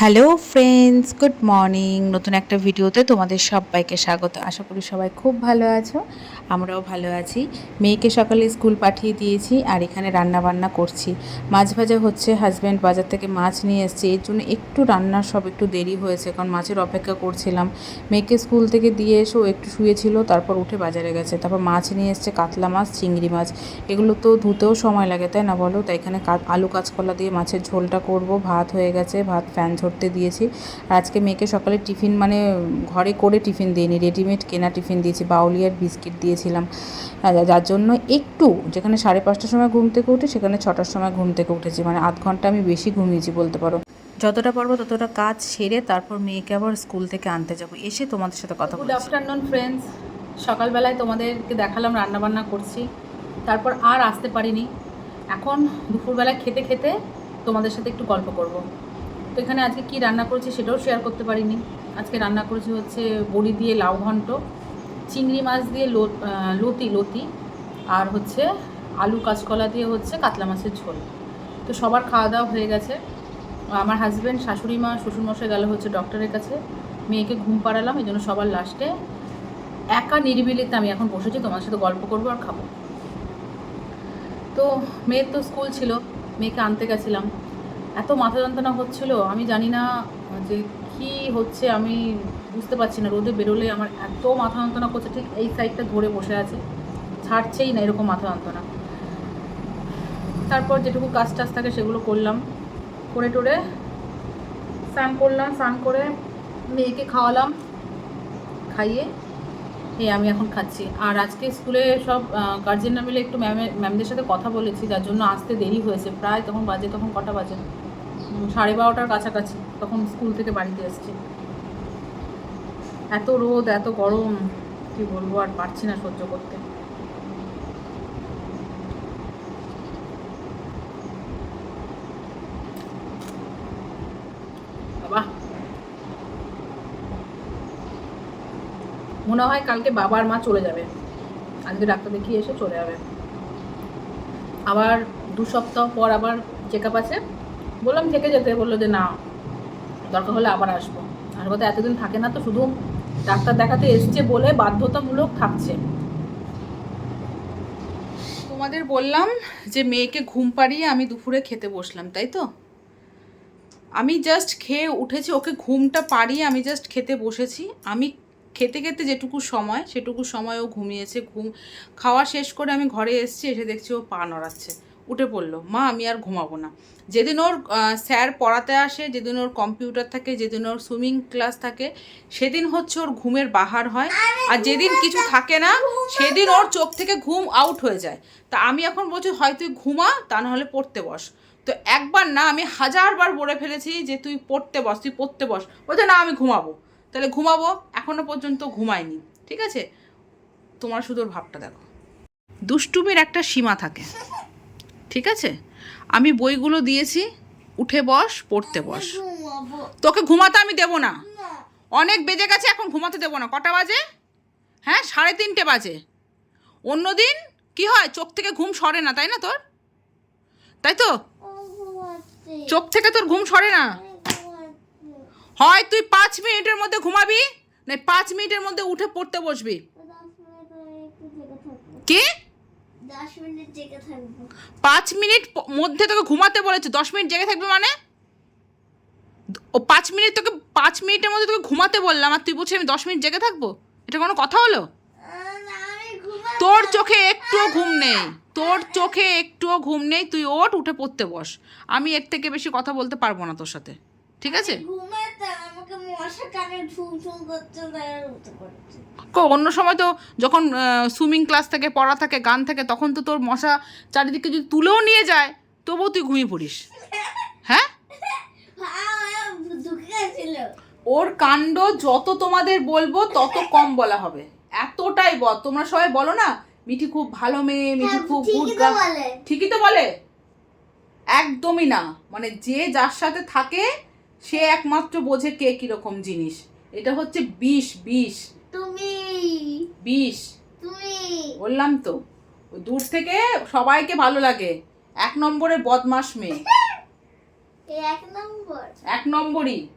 Hello friends good morning নতুন একটা ভিডিওতে তোমাদের সবাইকে স্বাগত। আশা করি সবাই খুব ভালো আছো। আমরাও ভালো আছি। মেয়েকে সকালে স্কুল পাঠিয়ে দিয়েছি আর এখানে রান্না বান্না করছি। মাছ ভাজা হচ্ছে হাজব্যান্ড বাজার থেকে মাছ নিয়ে এসছে। এর জন্য একটু রান্নার সব একটু দেরি হয়েছে, কারণ মাছের অপেক্ষা করছিলাম। মেয়েকে স্কুল থেকে দিয়ে এসেও একটু শুয়েছিল, তারপর উঠে বাজারে গেছে। তারপর মাছ নিয়ে এসছে, কাতলা মাছ, চিংড়ি মাছ। এগুলো তো ধুতেও সময় লাগে, তাই না বলো? তাই এখানে আলু কাঁচকলা দিয়ে মাছের ঝোলটা করব। ভাত হয়ে গেছে, ভাত ফ্যান ঝরতে দিয়েছি। আর আজকে মেয়েকে সকালে টিফিন মানে ঘরে করে টিফিন দিইনি রেডিমেড কেনা টিফিন দিয়েছি বাউলিয়ার বিস্কিট দিয়েছিলাম। যার জন্য একটু যেখানে সাড়ে পাঁচটার সময় ঘুম থেকে উঠে সেখানে ছটার সময় ঘুম থেকে উঠেছি। মানে আধ ঘণ্টা আমি বেশি ঘুমিয়েছি বলতে পারো। যতটা পারব ততটা কাজ সেরে তারপর মেয়েকে আবার স্কুল থেকে আনতে যাব। এসে তোমাদের সাথে কথা গুড আফটারনুন ফ্রেন্ডস সকালবেলায় তোমাদেরকে দেখালাম রান্নাবান্না করছি। তারপর আর আসতে পারিনি। এখন দুপুরবেলায় খেতে খেতে তোমাদের সাথে একটু গল্প করব। তো এখানে আজকে কি রান্না করেছি সেটাও শেয়ার করতে পারিনি। আজকে রান্না করেছি হচ্ছে বড়ি দিয়ে লাউ ঘন্ট, চিংড়ি মাছ দিয়ে লতি লতি, আর হচ্ছে আলু কাঁচকলা দিয়ে হচ্ছে কাতলা মাছের ঝোল। তো সবার খাওয়া দাওয়া হয়ে গেছে। আমার হাজব্যান্ড শাশুড়ি মা শ্বশুরমশাই গেল হচ্ছে ডক্টরের কাছে। মেয়েকে ঘুম পাড়ালাম, এই জন্য সবার লাস্টে একা নিরিবিলিতে আমি এখন বসেছি তোমার সাথে গল্প করব আর খাব। তো মেয়ের তো স্কুল ছিল, মেয়েকে আনতে গেছিলাম। এত মাথা যন্ত্রণা হচ্ছিল, আমি জানি না যে কি হচ্ছে, আমি বুঝতে পারছি না। রোদে বেরোলে আমার এত মাথা যন্ত্রণা করছে, ঠিক এই সাইডটা ধরে বসে আছে। ছাড়ছেই না এরকম মাথা যন্ত্রণা। তারপর যেটুকু কাজ টাজ থাকে সেগুলো করলাম। করে টোরে স্নান করলাম, স্নান করে মেয়েকে খাওয়ালাম, খাইয়ে এই আমি এখন খাচ্ছি। আর আজকে স্কুলে সব গার্জেনরা মিলে একটু ম্যামের ম্যামদের সাথে কথা বলেছি, যার জন্য আসতে দেরি হয়েছে। প্রায় তখন বাজে, তখন কটা বাজে? সাড়ে বারোটার কাছাকাছি, তখন স্কুল থেকে বাড়িতে এসেছি। এত রোদ, এত গরম, কি বলব, আর পারছি না সহ্য করতে। মনে হয় কালকে বাবার মা চলে যাবে। আজকে ডাক্তার দেখিয়ে এসে চলে যাবে। আবার দু সপ্তাহ পর আবার চেক আপ আছে। বললাম, থেকে যেতে। বলল যে, না, দরকার হলে আবার আসব। আর কথা, এতদিন থাকে না তো, শুধু ডাক্তার দেখাতে এসছে বলে বাধ্যতামূলক থাকছে। তোমাদের বললাম যে, মেয়েকে ঘুম পাড়িয়ে আমি দুপুরে খেতে বসলাম, তাই তো? আমি জাস্ট খেয়ে উঠেছি, ওকে ঘুমটা পাড়িয়ে আমি জাস্ট খেতে বসেছি। আমি খেতে খেতে যেটুকু সময়, সেটুকু সময় ও ঘুমিয়েছে। ঘুম, খাওয়া শেষ করে আমি ঘরে এসেছি, এসে দেখছি ও পা নড়াচ্ছে। উঠে পড়ল। মা আমি আর ঘুমাবো না। যেদিন ওর স্যার পড়াতে আসে যেদিন ওর কম্পিউটার থাকে যেদিন ওর সুইমিং ক্লাস থাকে সেদিন হচ্ছে ওর ঘুমের বাহার হয়। আর যেদিন কিছু থাকে না সেদিন ওর চোখ থেকে ঘুম আউট হয়ে যায়। তা আমি এখন বলছি হয় তুই ঘুমা তা নাহলে পড়তে বস। তো একবার না আমি হাজারবার বলে ফেলেছি যে তুই পড়তে বস তুই পড়তে বস। বলছে না আমি ঘুমাবো। তাহলে ঘুমাবো এখনও পর্যন্ত ঘুমায়নি। ঠিক আছে? তোমার শুধু ওর ভাবটা দেখো। দুষ্টুমির একটা সীমা থাকে। ঠিক আছে? আমি বইগুলো দিয়েছি উঠে বস পড়তে বস। তোকে ঘুমাতে আমি দেবো না। অনেক বেজে গেছে এখন ঘুমাতে দেবো না। কটা বাজে? হ্যাঁ সাড়ে তিনটে বাজে। অন্যদিন কি হয়? চোখ থেকে ঘুম সরে না তাই না তোর? তাই তো? চোখ থেকে তোর ঘুম সরে না? হয় তুই পাঁচ মিনিটের মধ্যে ঘুমাবি না পাঁচ মিনিটের মধ্যে উঠে পড়তে বসবি? কি? দশ মিনিট জেগে থাকব। পাঁচ মিনিট মধ্যে তোকে ঘুমাতে বলেছে দশ মিনিট জেগে থাকবে মানে? ও পাঁচ মিনিট তোকে পাঁচ মিনিটের মধ্যে তোকে ঘুমাতে বললাম আর তুই বলছিস আমি দশ মিনিট জেগে থাকব? এটা কোনো কথা হলো? তোর চোখে একটুও ঘুম নেই তোর চোখে একটুও ঘুম নেই তুই ওঠ উঠে পড়তে বস। আমি এর থেকে বেশি কথা বলতে পারব না তোর সাথে ঠিক আছে? আমাকে মশা কানে কো অন্য সময় তো যখন সুইমিং ক্লাস থেকে পড়া থাকে গান থাকে তখন তো তোর মশা চারিদিকে যদি তুলেও নিয়ে যায় তবুও তুই ঘুমিয়ে পড়িস। হ্যাঁ? ওর কাণ্ড যত তোমাদের বলব তত কম বলা হবে। এতটাই বল। তোমরা সবাই বলো না মিঠি খুব ভালো মেয়ে মিঠি হ্যাঁ, খুব গুড ঠিকই তো বলে? একদমই না। মানে যে যার সাথে থাকে সে একমাত্র বোঝে কে কীরকম জিনিস। এটা হচ্ছে বিষ বিষ। তুমি। বিষ। তুমি। বললাম তো দূর থেকে সবাইকে ভালো লাগে। এক নম্বরে বদমাস মেয়ে। এক নম্বর। এক নম্বরই।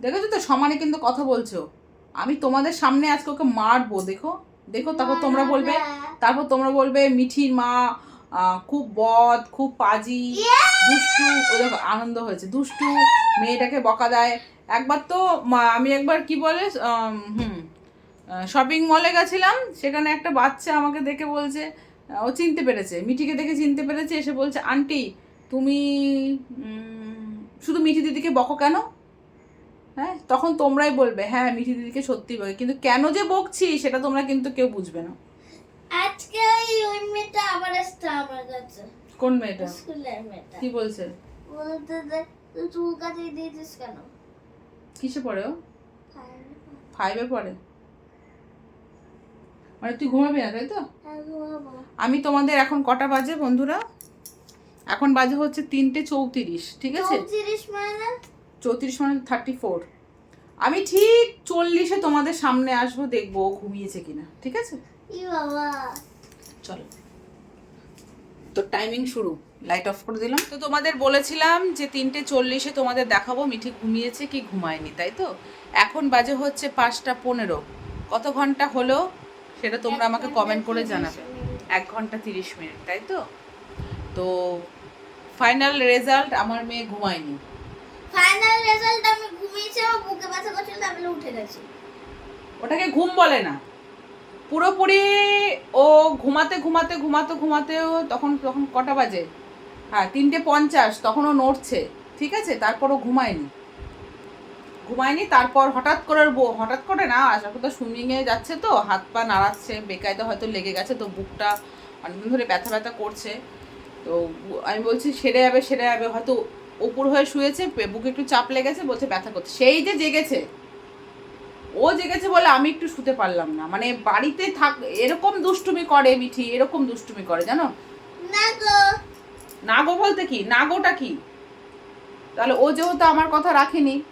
দেখেছ তো সমানে কিন্তু কথা বলছো। আমি তোমাদের সামনে আজকে ওকে মারবো দেখো। দেখো তারপর তোমরা বলবে তারপর তোমরা বলবে মিঠির মা খুব বদ খুব পাজি দুষ্টু ও দেখো আনন্দ হয়েছে। দুষ্টু মেয়েটাকে বকা দেয়। একবার তো আমি একবার কি বলে হুম শপিং মলে গেছিলাম সেখানে একটা বাচ্চা আমাকে দেখে বলছে ও চিনতে পেরেছে মিঠিকে দেখে চিনতে পেরেছে এসে বলছে আন্টি তুমি শুধু মিঠি দিদিকে বকো কেন? হ্যাঁ তখন তোমরাই বলবে হ্যাঁ মিঠি দিদিকে সত্যি বকে। কিন্তু কেন যে বকছি সেটা তোমরা কিন্তু কেউ বুঝবে না। আজকে ওই ওই মেয়েটা আবার আসছে আমার কাছে। কোন মেয়েটা? স্কুলের মেয়েটা। কি বলছে? বলতে যে তুই চুল কাটিয়ে দিয়েছিস কেন? কিসে পড়ে ও? ফাইভে পড়ে। মানে তুই ঘুমাবি না তাই তো? হ্যাঁ, আমি তোমাদের এখন কটা বাজে বন্ধুরা? এখন বাজে হচ্ছে তিনটে চৌত্রিশ ঠিক আছে? চৌত্রিশ মানে? চৌত্রিশ মানে থার্টি ফোর আমি ঠিক চল্লিশে তোমাদের সামনে আসব দেখব ঘুমিয়েছে কিনা ঠিক আছে? বাবা। চলো। তো টাইমিং শুরু। লাইট অফ করে দিলাম। তো তোমাদের বলেছিলাম যে তিনটে চল্লিশে তোমাদের দেখাবো মিঠি ঘুমিয়েছে কি ঘুমায়নি তাই তো? এখন বাজে হচ্ছে পাঁচটা পনেরো। কত ঘণ্টা হলো সেটা তোমরা আমাকে কমেন্ট করে জানাবে। এক ঘণ্টা তিরিশ মিনিট তাই তো? তো ফাইনাল রেজাল্ট আমার মেয়ে ঘুমায়নি। ফাইনাল রেজাল্ট আমি ঘুমিয়েছি আমার বুকে ব্যথা করছিল তারপরে উঠে গেছি। ওটাকে ঘুম বলে না। পুরোপুরি ও ঘুমাতে ঘুমাতে ঘুমাতে ঘুমাতেও তখন তখন কটা বাজে? হ্যাঁ তিনটে পঞ্চাশ, তখন ও নড়ছে, ঠিক আছে? তারপর ও ঘুমায়নি। ঘুমায়নি, তারপর হঠাৎ করে হঠাৎ করে না, আশা করতে সুইমিংয়ে যাচ্ছে তো, হাত পা নাড়াচ্ছে, বেকায়দা হয়তো লেগে গেছে, তো বুকটা অনেকদিন ধরে ব্যথা ব্যথা করছে। তো আমি বলছি, সেরে যাবে সেরে যাবে। হয়তো ওপর হয়ে শুয়েছে বুকে একটু চাপ লেগেছে, বলছে ব্যথা করছে। সেই যে জেগেছে ও জেগেছে বলে আমি একটু শুতে পারলাম না। মানে বাড়িতে থাক এরকম দুষ্টুমি করে মিঠি এরকম দুষ্টুমি করে জানো? না গো। নাগো বলতে কি? নাগোটা কি? তাহলে ও যেহেতু আমার কথা রাখেনি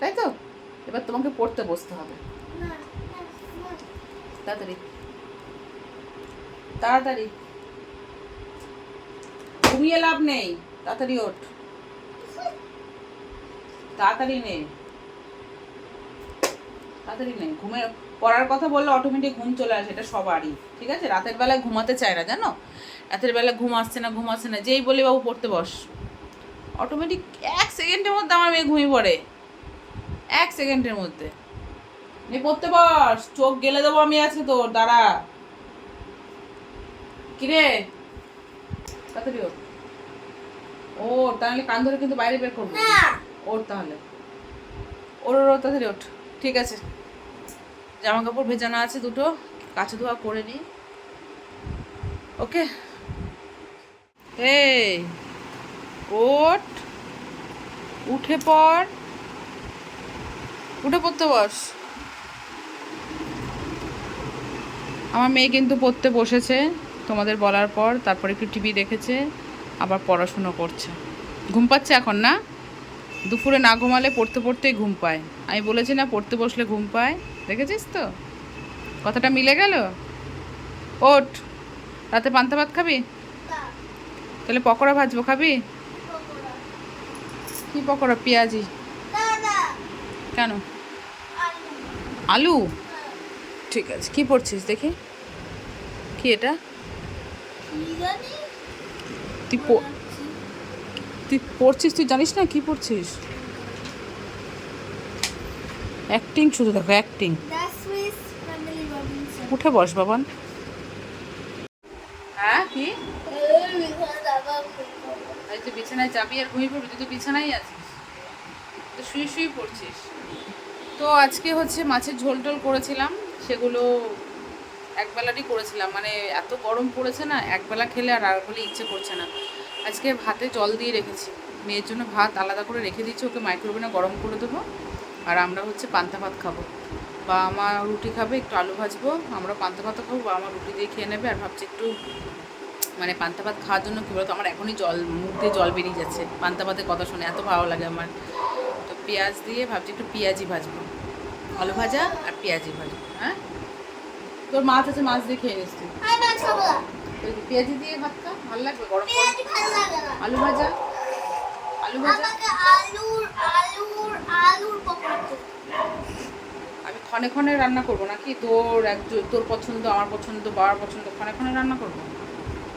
তাই তো? এবার তোমাকে পড়তে বসতে হবে। তাড়াতাড়ি। তাড়াতাড়ি। ঘুমিয়ে লাভ নেই। তাড়াতাড়ি ওঠ। তাড়াতাড়ি নে। তাড়াতাড়ি নে ঘুমে পড়ার কথা বললে অটোমেটিক ঘুম চলে আসে এটা সবারই ঠিক আছে? রাতের বেলায় ঘুমাতে চায় না জানো? রাতের বেলা ঘুম আসছে না ঘুম আসছে না যেই বলি বাবু পড়তে বস। অটোমেটিক এক সেকেন্ডের মধ্যে আমার মেয়ে ঘুমিয়ে পড়ে। এক সেকেন্ডের মধ্যে। নে পড়তে বস। চোখ গেলে দেবো আমি আছে তোর দাঁড়া। কিরে? তাড়াতাড়ি ওঠ। ও তাহলে কান ধরে কিন্তু বাইরে বের করব। ওর তাহলে। ওর ওর ওর তাড়াতাড়ি ওঠ। ঠিক আছে। জামা কাপড় ভেজানো আছে দুটো, কাছে ধোয়া করে নি ওকে? এই, ওঠ, উঠে পড়। উঠে পড়তে বস। আমার মেয়ে কিন্তু পড়তে বসেছে, তোমাদের বলার পর, তারপর একটু টিভি দেখেছে, আবার পড়াশুনো করছে। ঘুম পাচ্ছে এখন না? দুপুরে না ঘুমালে পড়তে পড়তেই ঘুম পায়। আমি বলেছি না পড়তে বসলে ঘুম পায়। দেখেছিস তো? কথাটা মিলে গেল? ওঠ। রাতে পান্তা ভাত খাবি? তাহলে পকোড়া ভাজবো খাবি। কি পকোড়া? পেঁয়াজি। কেন? আলু। ঠিক আছে। কি পড়ছিস দেখি? কি এটা? তুই তুই পড়ছিস তুই জানিস না কি পড়ছিস? অ্যাক্টিং শুধু দেখো অ্যাক্টিং. উঠে বস বাবান। হ্যাঁ কি? এই তুই বিছানায় যাবি আর ঘুমিয়ে পড়বি তুই তো বিছানায় আছিস। তো শুয়ে শুয়ে পড়ছিস। তো আজকে হচ্ছে মাছের ঝোল টোল করেছিলাম সেগুলো একবেলারই করেছিলাম। মানে এত গরম পড়েছে না একবেলা খেলে আর আর বলে ইচ্ছে করছে না। আজকে ভাতে জল দিয়ে রেখেছি। মেয়ের জন্য ভাত আলাদা করে রেখে দিচ্ছি ওকে মাইক্রোওভেনে গরম করে দেবো। আর আমরা হচ্ছে পান্তা ভাত খাব। বা আমার রুটি খাবে একটু আলু ভাজবো আমরা পান্তা ভাতও খাব বা আমার রুটি দিয়ে খেয়ে নেবে আর ভাবছি একটু মানে পান্তা ভাত খাওয়ার জন্য কী বলতো আমার এখনই জল মুখ দিয়ে জল বেরিয়ে যাচ্ছে পান্তা ভাতের কথা শুনে এত ভালো লাগে আমার। তো পেঁয়াজ দিয়ে ভাবছি একটু পেঁয়াজি ভাজবো আলু ভাজা আর পেঁয়াজি ভাজবো হ্যাঁ? তোর মাছ আছে মাছ দিয়ে খেয়ে নিস তুই। পেঁয়াজি দিয়ে ভাত খা ভালো লাগবে গরম। আলু ভাজা আলু ভাজা? আলুর আলুর আলুর আমি ক্ষণে ক্ষণে রান্না করব নাকি? তোর এক তোর পছন্দ আমার পছন্দ বাবার পছন্দ ক্ষণে ক্ষণে রান্না করব?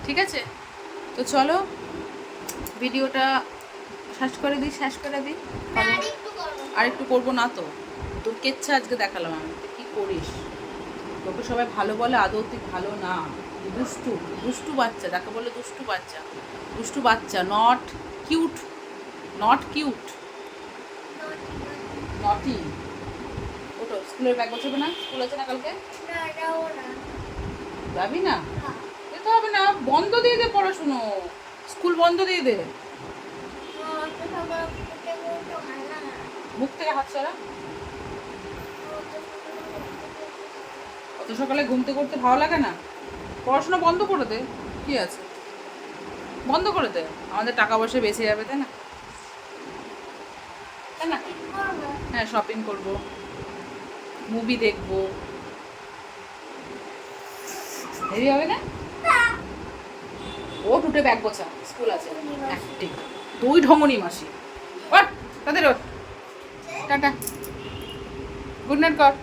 ঠিক আছে? তো চলো ভিডিওটা শেষ করে দিই শেষ করে দিই। আর একটু করো আর একটু করব না তো। তোর কেচ্ছা আজকে দেখালাম আমি কী করিস? তোকে সবাই ভালো বলে আদৌ তুই ভালো না? দুষ্টু দুষ্টু বাচ্চা যাকে বলে দুষ্টু বাচ্চা। দুষ্টু বাচ্চা নট কিউট নট কিউট নটি ওটো স্কুলের ব্যাগ গোছাবে না? স্কুল আছে না কালকে? যাবি না? না। যেতে হবে না বন্ধ দিয়ে দে পড়াশুনো। স্কুল বন্ধ দিয়ে দে। হয় মুখ থেকে হাত সরা। অত সকালে ঘুমতে করতে ভালো লাগে না। পড়াশোনা বন্ধ করে দে। কি আছে? বন্ধ করে দে। আমাদের টাকা পয়সা বেঁচে যাবে তাই না? তাই না হ্যাঁ শপিং করব। মুভি দেখব। দেরি হবে না? ও টুটে ব্যাগ গোছা স্কুল আছে। একটি দুই ঢমনি মাসি। ওট তাদের ওঠ। টাটা। গুড নাইট কর।